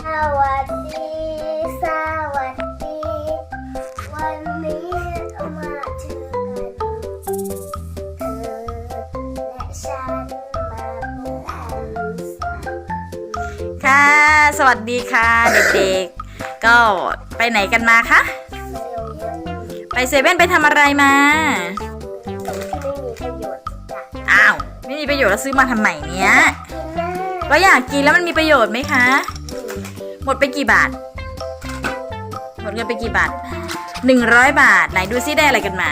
สวัสดี สวัสดี วันนี้เรามาเจอกันเธอและฉันมาเป็นอันสายค่ะ สวัสดีค่ะ เด็กๆ ก็ไปไหนกันมาคะเร็วเยอะไปเซเว่นไปทำอะไรมาตรงที่ไม่มีประโยชน์จ้ะอ้าว ไม่มีประโยชน์แล้วซื้อมาทำไมเนี้ยกินหน้าก็อยากกินแล้วมันมีประโยชน์ไหมคะ หมดไปกี่บาท หมดเงินไปกี่บาทหนึ่งร้อยบาท ไหนดูซิได้อะไรกันมา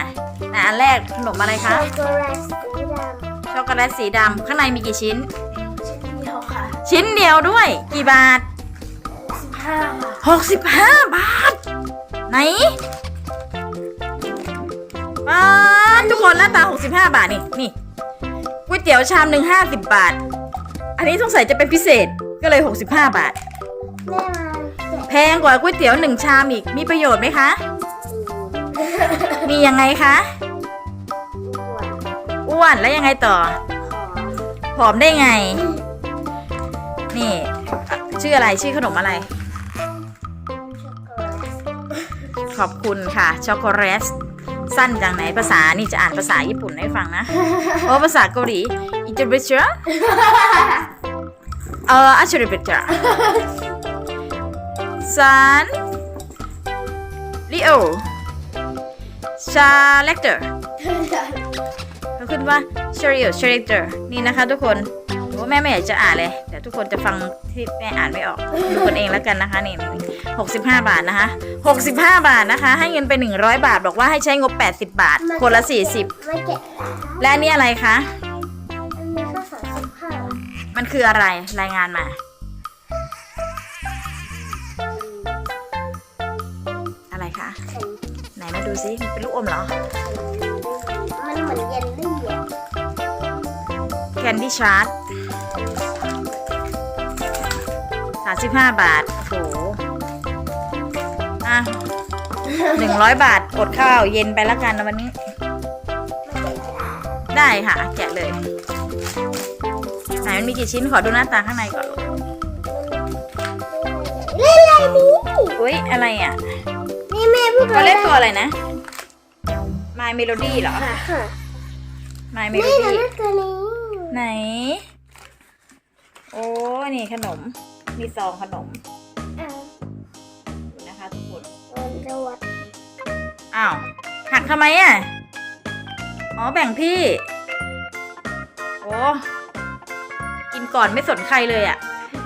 ไหนอันแรกขนมอะไรช็คะอกโกแลตสีดำช็อกโกแลตสีดำข้างในมีกี่ชิ้น ชิ้นเดียวค่ะชิ้นเดียวด้วย กี่บาท สิบห้าบาทหกสิบห้าบาท ไหนบาททุกคนหน้าตาหกสิบห้าบาทนี่นี่ก๋วยเตี๋ยวชามหนึ่งห้าสิบบาท อันนี้สงสัยจะเป็นพิเศษก็เลยหกสิบห้าบาท แม่มาแกะแพงกว่าก๋วยเตี๋ยวหนึ่งชามอีก มีประโยชน์ไหมคะ มียังไงคะหวานอ้วนแล้วยังไงต่อหอมผอมได้ไง นี่อะชื่ออะไรชื่อขนมอะไรช็อกโกแลตขอบคุณค่ะ ช็อกโกแลตสั้นจังไหนภาษานี่จะอ่านภาษาญี่ปุ่นให้ฟังนะเพราะภาษาเกาหลีอิตาลีเชอเอออาชริเบตระ ซันลิโอชาเลกเตอร์เขาขึ้นว่าชาริโอชาเลกเตอร์นี่นะคะทุกคนโอ้แม่ไม่อยากจะอ่านเลยเดี๋ยวทุกคนจะฟังที่แม่อ่านไม่ออกดูกันเองแล้วกันนะคะนี่หกสิบห้าบาทนะคะหกสิบห้าบาทนะคะ ให้เงินไปหนึ่งร้อยบาท บอกว่าให้ใช้งบแปดสิบบาท คนละสี่สิบไม่แกะละและอันนี่อะไรคะอันนี้ก็สามสิบห้ามันคืออะไรรายงานมา ดูซิมันเป็นลูกอมเหรอ มันเหมือนเยลลี่อะแคนดี้ชาร์ตสามสิบห้าบาท โอ้โห อะหนึ่งร้อยบาท อดข้าวเย็นไปแล้วกันนะวันนี้ไม่แกะละได้ค่ะ แกะเลย ไหนมันมีกี่ชิ้น ขอดูหน้าตาข้างในก่อนลูกเล่นอะไรนี้อุ้ยอะไรอะ นี่แม่พูดเขาเล่นตัวอะไรนะ My Melody เหรอ ค่ะค่ะ My แม่จะ Melody เล่นตัวนี้ไหน โอ้ นี่ขนม มีซองขนมอ่าดูนะคะทุกคนวันจะวัดอ้าวหักทำไมอะ อ๋อแบ่งพี่ โอ้กินก่อนไม่สนใครเลยอะ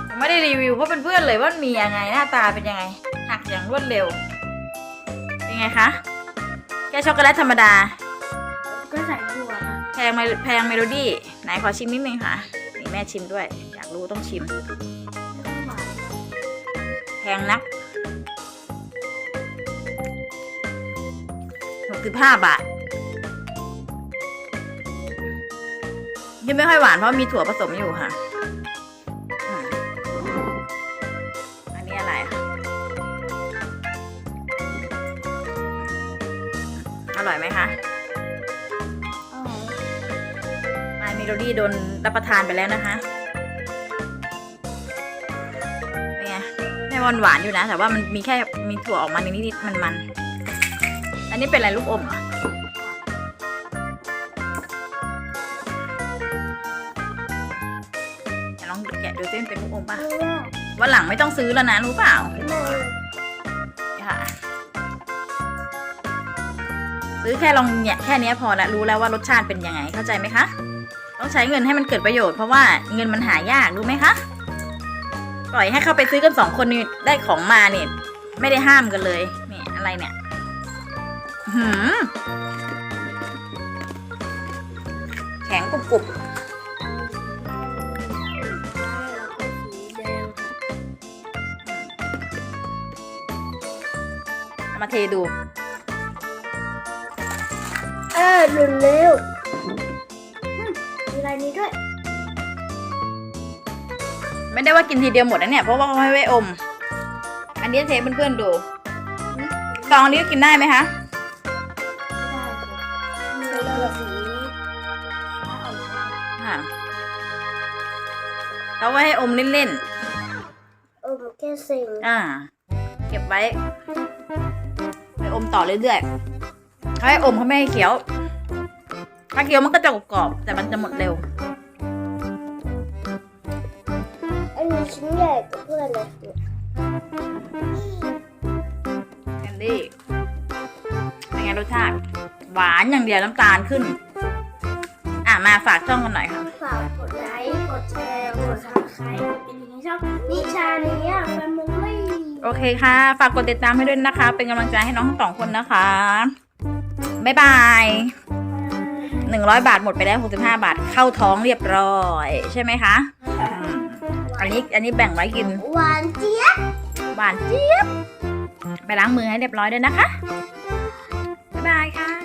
ยังไม่ได้รีวิวเพราะเป็นเพื่อนเลยว่ามันมียังไงหน้าตาเป็นยังไง หักอย่างรวดเร็ว เป็นไงคะ แค่ช็อกโกแลตธรรมดา ก็ใส่ถั่วนะแพงไมแพงเมโลดี้ไหนขอชิมนิดนึงค่ะนี่แม่ชิมด้วย อยากรู้ต้องชิมต้องหวานแพงนักหกสิบห้าบาทยังไม่ค่อยหวานเพราะมีถั่วผสมอยู่ค่ะ ร่อยไหมคะอ๋อมาเมโลดี้โดนรับประทานไปแล้วนะคะเป็นไงแม่วันหวานอยู่นะ แต่ว่ามันมีแค่มีถั่วออกมานิดๆมันมันๆ อันนี้เป็นอะไรลูกอมเหรอเดี๋ยวลองแกะดูซิมันเป็นลูกอมป่ะไม่ว่าวันหลังไม่ต้องซื้อแล้วนะรู้เปล่า ซื้อแค่ลองเนี่ยแค่เนี้ยพอละรู้แล้วว่ารสชาติเป็นยังไงเข้าใจไหมคะ ต้องใช้เงินให้มันเกิดประโยชน์เพราะว่าเงินมันหายากรู้ไหมคะ ปล่อยให้เข้าไปซื้อกันสองคนนี่ได้ของมาเนี่ยไม่ได้ห้ามกันเลยนี่อะไรเนี่ยหืมแข็งกรุบกรุบมาเทดู ออหลุดเร็วอืมมีอะไรนี้ด้วย ไม่ได้ว่ากินทีเดียวหมดนะเนี่ย เพราะว่าเขาให้ไว้อม อันนี้เทเพื่อนๆดูซองนี้กินได้ไหมคะไม่ได้มีสีฟ้าอ่อนค่ะเขาไว้ให้อมเล่นๆ อมแกสิงอ่า เก็บไว้ ไปอมต่อเรื่อยๆ เขาให้อมเขาไม่ให้เคี้ยว ถ้าเคี้ยวมันก็จะกรอบๆแต่มันจะหมดเร็ว อันนี้ชิ้นใหญ่กว่าเพื่อนเลยแคนดี้เป็นไงรสชาติหวานอย่างเดียวน้ำตาลขึ้น อะมาฝากช่องกันหน่อยค่ะ ฝากกดไลค์ กดแชร์ กดซับสไครต์กดกระดิ่งให้ช่องนิชาเนียแฟมิลี่ โอเคค่ะ ฝากกดติดตามให้ด้วยนะคะ เป็นกำลังใจให้น้องทั้งสองคนนะคะ บ๊ายบายหนึ่งร้อยบาทหมดไปแล้วหกสิบห้าบาทเข้าท้องเรียบร้อย ใช่ไหมคะอืมอันนี้อันนี้แบ่งไว้กินหวานเจี๊ยบหวานเจี๊ยบไปล้างมือให้เรียบร้อยด้วยนะคะ บ๊ายบายค่ะ